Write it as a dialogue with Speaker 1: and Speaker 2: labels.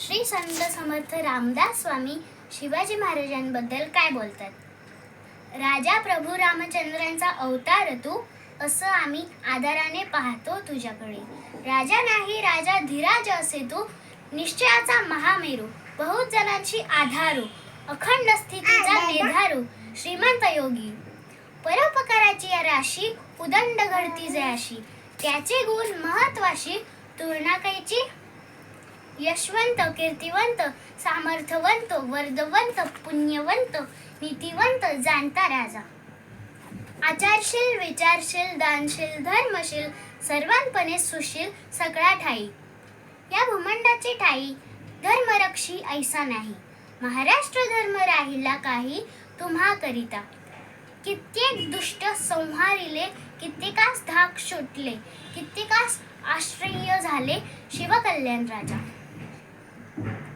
Speaker 1: श्री संत समर्थ रामदास स्वामी शिवाजी महाराजांबद्दल काय बोलतात? राजा प्रभू रामचंद्रांचा अवतार तू असं आम्ही आदराने पाहतो तुझ्याकडे. राजा नाही राजा धीराज असे तू निश्चयाचा महामेरू बहुत जणांची आधारू अखंड स्थितीचा निर्धारू श्रीमंत योगी. परोपकाराची या राशी उदंड घडती जयाशी त्याचे गुण महत्वाशी तुलना कैची? यशवंत कीर्तिवंत सामर्थ्यवंत वर्धवंत पुण्यवंत नीतिवंत जाणता राजा. आचारशील विचारशील दानशील धर्मशील सर्वांपणे सुशील सगळा ठाई. या भूमंडाची ठाई धर्मरक्षी ऐसा नाही. महाराष्ट्र धर्म राहिला काही तुम्हा करिता. कित्येक दुष्ट संहारिले कित्येकास धाक सुटले कित्येकास आश्रय झाले शिवकल्याण राजा. Thank you.